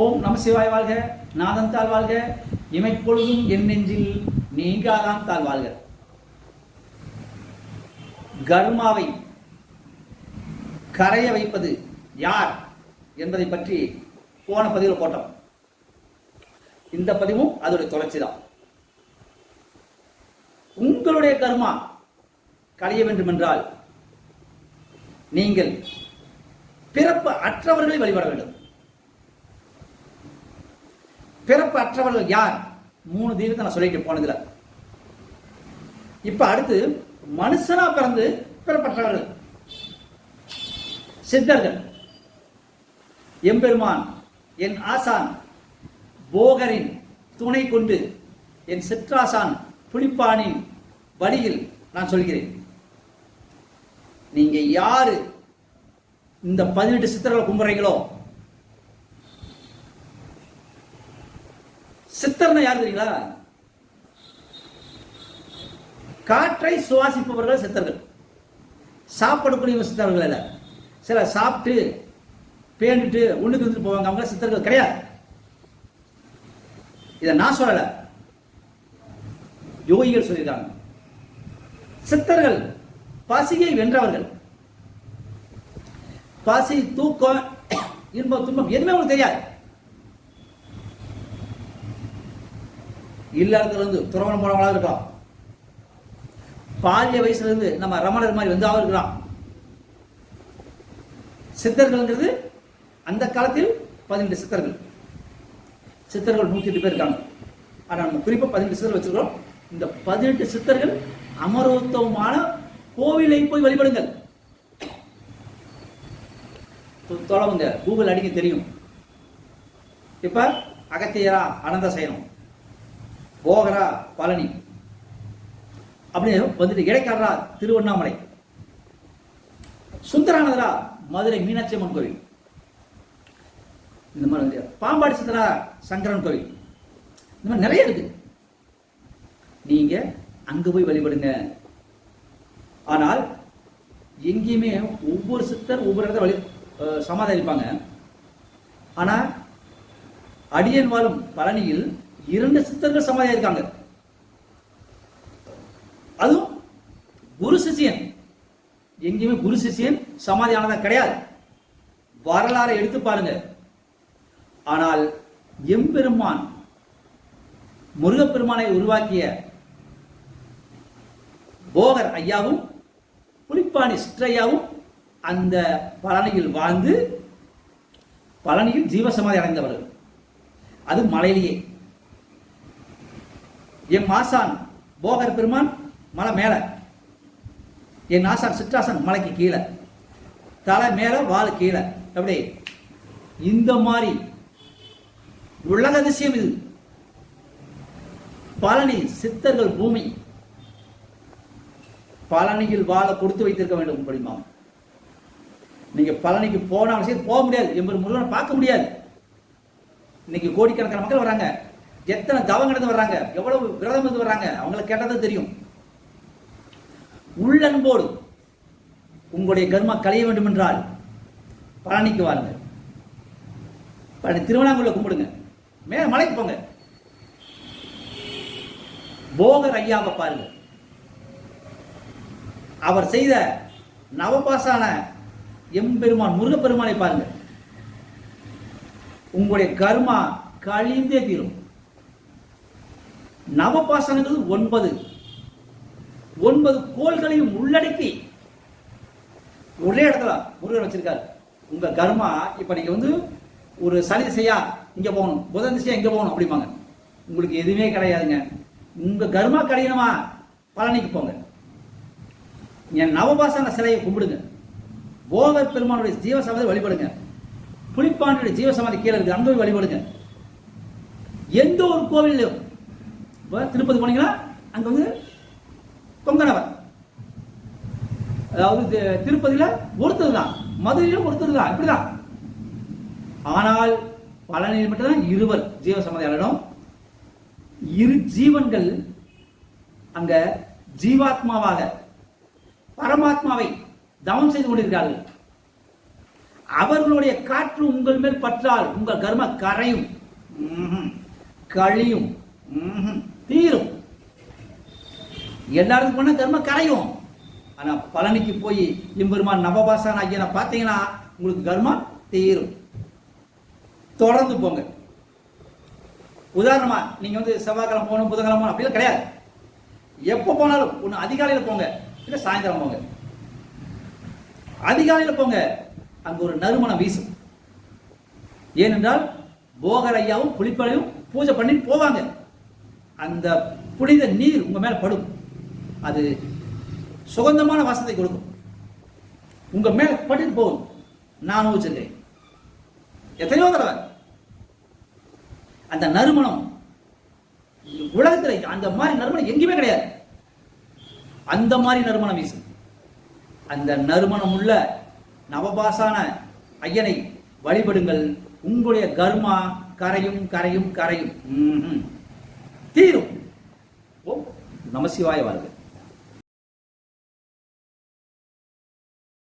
ஓம் நம சிவாய் வாழ்க நாதன் தாழ் வாழ்க இமைப்பொழுதும் என் நெஞ்சில் நீங்காதான் தாழ் வாழ்க. கர்மாவை கரைய வைப்பது யார் என்பதை பற்றி போன பதிவில் போட்டோம். இந்த பதிவும் அதோடைய தொடர்ச்சி தான். உங்களுடைய கர்மா களைய வேண்டும் என்றால் நீங்கள் பிறப்பு அற்றவர்களை வழிபட வேண்டும். பிறப்பு அற்றவர்கள் யார்? மூணு தெய்வத்தை நான் சொல்லிட்டு போனதுல. இப்ப அடுத்து மனுஷனா பிறந்து பிறப்பற்றவர்கள் சித்தர்கள். எம்பெருமான் என் ஆசான் போகரின் துணை கொண்டு என் சிற்றாசான் புலிப்பானின் வழியில் நான் சொல்கிறேன். நீங்க யாரு? இந்த பதினெட்டு சித்தர்களை கும்புறீங்களோ சித்தர்னா யார் தெரியுங்களா? காற்றை சுவாசிப்பவர்கள் சித்தர்கள். சாப்பிடக்கூடிய சித்தர்கள் அல்ல. சில சாப்பிட்டு பேண்டுட்டு உள்ளுக்கு இருந்துட்டு போவாங்க. அவங்க சித்தர்கள் கிடையாது. இதை நான் சொல்லல. யோகிகள் சொல்லியிருக்காங்க. சித்தர்கள் பசியை வென்றவர்கள். பசி தூக்கம் இன்பம் துன்பம் எதுவுமே உங்களுக்கு தெரியாது. இல்லறதுல இருந்து துறவணம் போனவங்களா இருக்கலாம் பாலிய வயசுல இருந்து நம்ம ரமணர் மாதிரி வந்தாவும் இருக்கலாம் சித்தர்கள்ங்கிறது அந்த காலத்தில் பதினெட்டு சித்தர்கள். சித்தர்கள் நூற்றி எட்டு பேர் இருக்காங்க. ஆனால் நம்ம குறிப்பாக பதினெட்டு சித்தர்கள் வச்சுருக்கிறோம். இந்த பதினெட்டு சித்தர்கள் அமரோத்தவமான கோவிலை போய் வழிபடுங்கள். தொலைவுங்க. கூகுள் அடிக்க தெரியும். இப்போ அகத்தியரா அனந்த சயனம். போகரா பழனி. அப்படின்னு வந்துட்டு இடைக்காரரா திருவண்ணாமலை. சுந்தரானதரா மதுரை மீனாட்சி அம்மன் கோவில். இந்த மாதிரி வந்து பாம்பாடி சித்தரா சங்கரன் கோவில். இந்த மாதிரி நிறைய இருக்கு. நீங்க அங்க போய் வழிபடுங்க. ஆனால் எங்கேயுமே ஒவ்வொரு சித்தர் ஒவ்வொரு இடத்துல வழி சமாதானிப்பாங்க. ஆனா அடியன் வாழும் பழனியில் இரண்டு சித்தர்கள் சமாதி இருக்காங்க. அதுவும் குரு சிஷியன். எங்கேயுமே குரு சிஷியன் சமாதியானதா கிடையாது. வரலாறை எடுத்து பாருங்க. ஆனால் எம்பெருமான் முருகப்பெருமானை உருவாக்கிய போகர் ஐயாவும் புலிப்பாணி சிற்றையாவும் அந்த பழனியில் வாழ்ந்து பழனியில் ஜீவசமாதி அடைந்தவர்கள். அது மலையிலேயே. என் ஆசான் போகர் பெருமான் மலை மேல. என் ஆசான் சிற்றாசன் மலைக்கு கீழே. தலை மேல வால் கீழே. அப்படி. இந்த மாதிரி உலக அதிசயம் இது. பழனி சித்தர்கள் பூமி. பழனியில் வாழ கொடுத்து வைத்திருக்க வேண்டும் அப்படிமா. நீங்க பழனிக்கு போன அவசியம் போக முடியாது. எம்பர் முருகனை பார்க்க முடியாது. இன்னைக்கு கோடிக்கணக்கான மக்கள் வராங்க. எத்தனை தவம் கிடந்து வர்றாங்க? எவ்வளவு விரதம் இருந்து வர்றாங்க? அவங்களுக்கு கேட்டதான் தெரியும். உள்ளன்போடு உங்களுடைய கர்மா கலைய வேண்டும் என்றால் பழனிக்கு வாருங்க. பழனி திருவண்ணாமலை கும்பிடுங்க. மே மலைக்கு போங்க. போகர் ஐயாவை பாருங்க. அவர் செய்த நவபாசான எம்பெருமான் முருகப்பெருமானை பாருங்க. உங்களுடைய கர்மா கழிந்தே தீரும். நவபாசனங்கள் ஒன்பது. ஒன்பது கோள்களையும் உள்ளடக்கி ஒரே இடத்துல முருகன் வச்சிருக்காரு. உங்க கர்மா இப்ப நீங்க வந்து ஒரு சனி திசையா இங்க போகணும் புதன் திசையா இங்க போகணும் அப்படிம்பாங்க. உங்களுக்கு எதுவுமே கிடையாதுங்க. உங்க கர்மா கிடையணுமா பழனிக்கு போங்க. என் நவபாசன சிலையை கும்பிடுங்க. போகர் பெருமானுடைய ஜீவசமாதி வழிபடுங்க. புலிப்பாண்டியுடைய ஜீவசமாதி கீழே இருக்கு அங்கே வழிபடுங்க. எந்த ஒரு கோவிலையும் இப்போ திருப்பதி போனீங்கன்னா அங்க வந்து கொங்கணவர் அதாவது திருப்பதியில் திருப்பதியில ஒருத்தர் தான். மதுரையிலும் ஒருத்தர் தான். இப்படிதான். ஆனால் பழனியில் மட்டும்தான் இருவர் ஜீவ அடையணும் இரு ஜீவன்கள் அங்க ஜீவாத்மாவாக பரமாத்மாவை தவம் செய்து கொண்டிருக்கிறார்கள். அவர்களுடைய காற்று உங்கள் மேல் பற்றால் உங்கள் கர்ம கரையும். கழியும். தீரும். எல்லாருக்கும் போனால் கர்ம கரையும். ஆனா பழனிக்கு போய் எம்பெருமான் நவபாசான ஐயனை பார்த்தீங்கன்னா உங்களுக்கு கர்மம் தீரும். தொடர்ந்து போங்க. உதாரணமா நீங்க வந்து செவ்வாய்க்கிழமை போகணும் புதன்கிழமை போகணும் அப்படிலாம் கிடையாது. எப்போ போனாலும் ஒன்று அதிகாலையில் போங்க இல்லை சாயந்தரம் போங்க. அதிகாலையில் போங்க அங்க ஒரு நறுமணம் வீசும். ஏனென்றால் போகர் ஐயாவும் பூஜை பண்ணி போவாங்க. அந்த புனித நீர் உங்கள் மேலே படும். அது சுகந்தமான வாசத்தை கொடுக்கும். உங்கள் மேலே பட்டு போகும். நான் வச்சிருக்கேன். எத்தனையோ தடவை. அந்த நறுமணம் உலகத்தில் அந்த மாதிரி நறுமணம் எங்கேயுமே கிடையாது. அந்த மாதிரி நறுமணம் வீசும். அந்த நறுமணம் உள்ள நவபாசான ஐயனை வழிபடுங்கள். உங்களுடைய கர்மா கரையும் கரையும் கரையும். ம்ஹும். தீரும் ஓ நமசிவாய வாழ்க